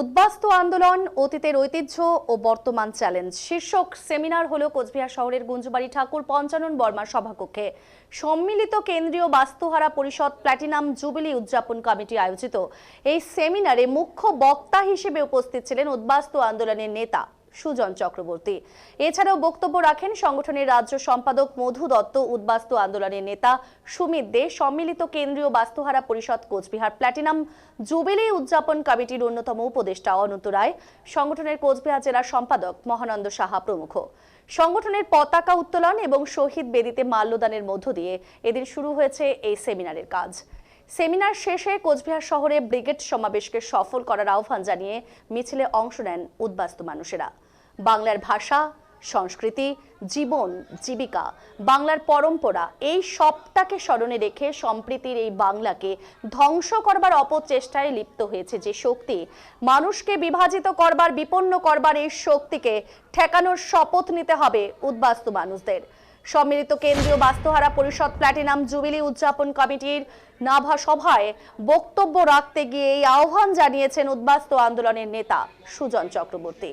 উদ্বাস্তু আন্দোলন, অতীতের ঐতিহ্য ও বর্তমান চ্যালেঞ্জ। শীর্ষক সেমিনার হলো কোচবিহার শহরের গুঞ্জবাড়ি ঠাকুর পঞ্চানন বর্মা সভাকক্ষে। সম্মিলিত কেন্দ্রীয় বাস্তুহারা পরিষদ প্ল্যাটিনাম জুবিলি উদযাপন কমিটি আয়োজিত। এই সেমিনারে মুখ্য বক্তা হিসেবে উপস্থিত ছিলেন উদ্বাস্তু আন্দোলনের নেতা। সুজন চক্রবর্তী। এছাড়াও বক্তব্য রাখেন সংগঠনের রাজ্য সম্পাদক মধু দত্ত, উদ্বাস্তু আন্দোলনের নেতা সুমিত দে, সম্মিলিত কেন্দ্রীয় বাস্তুহারা পরিষদ কোচবিহার প্ল্যাটিনাম জুবিলি উদযাপন কমিটির অন্যতম উপদেষ্টা অনন্ত রায়, সংগঠনের কোচবিহার জেলা সম্পাদক মহানন্দ সাহা প্রমুখ। সংগঠনের পতাকা উত্তোলন এবং শহীদ বেদিতে মাল্যদানের মধ্য দিয়ে এদিন শুরু হয়েছে এই সেমিনারের কাজ। সেমিনার শেষে কোচবিহার শহরে ব্রিগেড সমাবেশকে সফল করার আহ্বান জানিয়ে মিছিলে অংশ নেন উদ্বাস্তু মানুষেরা। বাংলার ভাষা, সংস্কৃতি, জীবন, জীবিকা, বাংলার পরম্পরা, এই সবটাকে স্মরণে রেখে সম্প্রীতির এই বাংলাকে ধ্বংস করবার অপচেষ্টায় লিপ্ত হয়েছে যে শক্তি, মানুষকে বিভাজিত করবার, বিপন্ন করবার এই শক্তিকে ঠেকানোর শপথ নিতে হবে উদ্বাস্তু মানুষদের। সম্মিলিত কেন্দ্রীয় বাস্তুহারা পরিষদ প্ল্যাটিনাম জুবিলি উদযাপন কমিটির নাভা সভায় বক্তব্য রাখতে গিয়ে এই আহ্বান জানিয়েছেন উদ্বাস্তু আন্দোলনের নেতা সুজন চক্রবর্তী।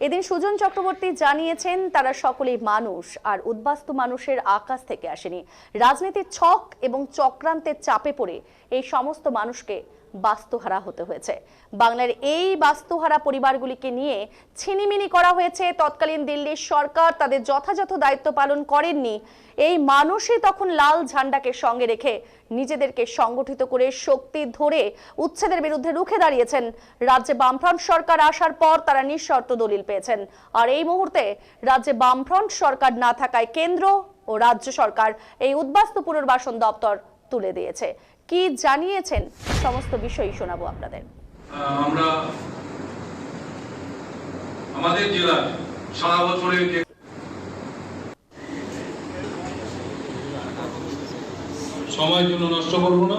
এদিন সুজন চক্রবর্তী জানিয়েছেন, তারা সকলেই মানুষ, আর উদ্বাস্তু মানুষের আকাশ থেকে আসেনি। রাজনীতির ছক এবং চক্রান্তের চাপে পড়ে এই সমস্ত মানুষকে বাস্তুহারা হতে হয়েছে। বাংলার এই বাস্তুহারা পরিবারগুলিকে নিয়ে ছিনিমিনি করা হয়েছে। তৎকালীন দিল্লির সরকার তাদের যথাযথ দায়িত্ব পালন করেননি। এই মানুষই তখন লাল ঝান্ডাকে সঙ্গে রেখে নিজেদেরকে সংগঠিত করে শক্তি ধরে উচ্ছেদের বিরুদ্ধে রুখে দাঁড়িয়েছেন। রাজ্যে বামফ্রন্ট সরকার আসার পর তারা নিঃশর্ত দলিল পেয়েছেন। আর এই মুহূর্তে রাজ্যে বামফ্রন্ট সরকার না থাকায় কেন্দ্র ও রাজ্য সরকার এই উদ্বাস্তু পুনর্বাসন দপ্তর তুলে দিয়েছে। কি জানিয়েছেন? সমস্ত বিষয়ই শোনাবো আপনাদের। আমরা আমাদের জেলার সারা বছরের যে সময় জন্য নষ্ট করব না।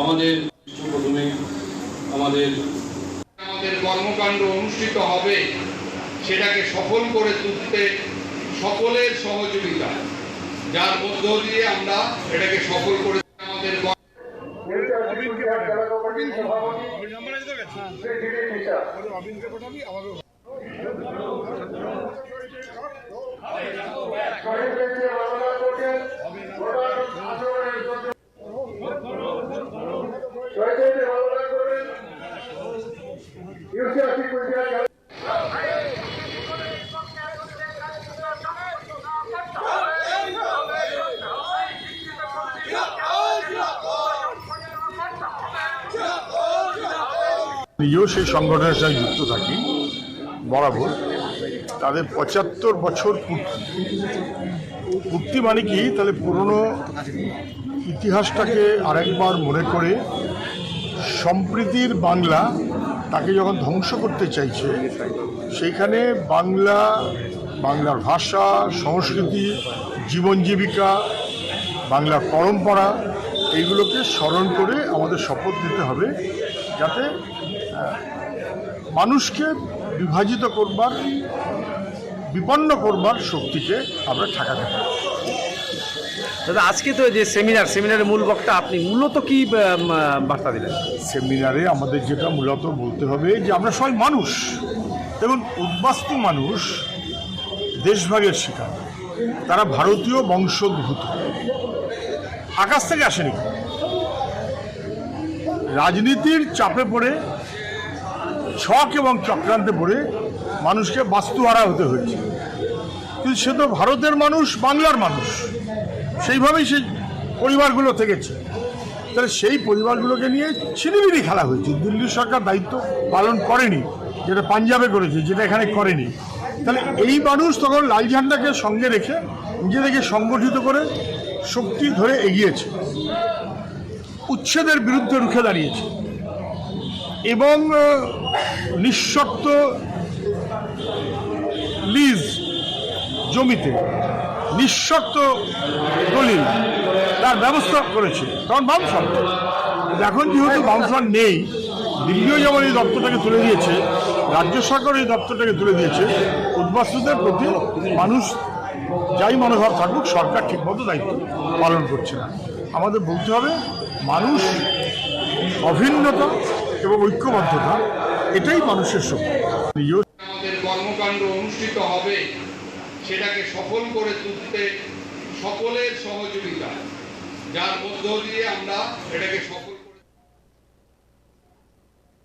আমাদের প্রথমে আমাদের আমাদের কর্মকাণ্ড অনুষ্ঠিত হবে সেটাকে সফল করে তুলতে সকলের সহযোগিতা। যার মধ্য দিয়ে আমরা এটাকে সফল করে আমাদের কর্ম- নিজেও সেই সংগঠনের সঙ্গে যুক্ত থাকি, বরাবর। তাদের পঁচাত্তর বছর পূর্তি। পূর্তি মানে কি? তাহলে পুরনো ইতিহাসটাকে আরেকবার মনে করে সম্প্রীতির বাংলা তাকে যখন ধ্বংস করতে চাইছে, সেইখানে বাংলা, বাংলার ভাষা, সংস্কৃতি, জীবন জীবিকা, বাংলার পরম্পরা, এইগুলোকে স্মরণ করে আমাদের শপথ নিতে হবে, যাতে মানুষকে বিভাজিত করবার বিপন্ন করবার শক্তিকে আমরা ঠেকাতে পারি দাদা আজকে তো যে সেমিনার সেমিনারের মূল বক্তা আপনি মূলত কি বার্তা দিলেন? সেমিনারে আমাদের যেটা মূলত বলতে হবে যে আমরা সবাই মানুষ। এবং উদ্বাস্তু মানুষ দেশভাগের শিকার। তারা ভারতীয় বংশোদ্ভূত। আকাশ থেকে আসেনি। রাজনীতির চাপে পড়ে ছক এবং চক্রান্তে পড়ে মানুষকে বাস্তুহারা হতে হয়েছে। কিন্তু সে তো ভারতের মানুষ, বাংলার মানুষ। সেইভাবেই সেই পরিবারগুলো থেকেছে। তাহলে সেই পরিবারগুলোকে নিয়ে ছিনিমিনি খেলা হয়েছে। দিল্লি সরকার দায়িত্ব পালন করেনি, যেটা পাঞ্জাবে করেছে, যেটা এখানে করেনি। তাহলে এই মানুষ তখন লাল ঝান্ডাকে সঙ্গে রেখে নিজেদেরকে সংগঠিত করে শক্তি ধরে এগিয়েছে। উচ্ছেদের বিরুদ্ধে রুখে দাঁড়িয়েছে। এবং নিঃশর্ত লিজ জমিতে, নিঃশর্ত দলিল তার ব্যবস্থা করেছে। কারণ কিন্তু এখন যেহেতু বামফ্রন্ট নেই, দিল্লিও যেমন এই দপ্তরটাকে তুলে দিয়েছে, রাজ্য সরকার এই দপ্তরটাকে তুলে দিয়েছে, উদ্বাস্তুদের প্রতি মানুষ যাই মনোভাব থাকুক, সরকার ঠিকমতো দায়িত্ব পালন করছে না। আমাদের বলতে হবে, মানুষ অভিন্নতা এবং ঐক্যবদ্ধতা, এটাই মানুষের শক্তি। কর্মকাণ্ড অনুষ্ঠিত হবে, সেটাকে সফল করে তুলতে সকলের সহযোগিতা। যার মধ্য দিয়ে আমরা এটাকে সফল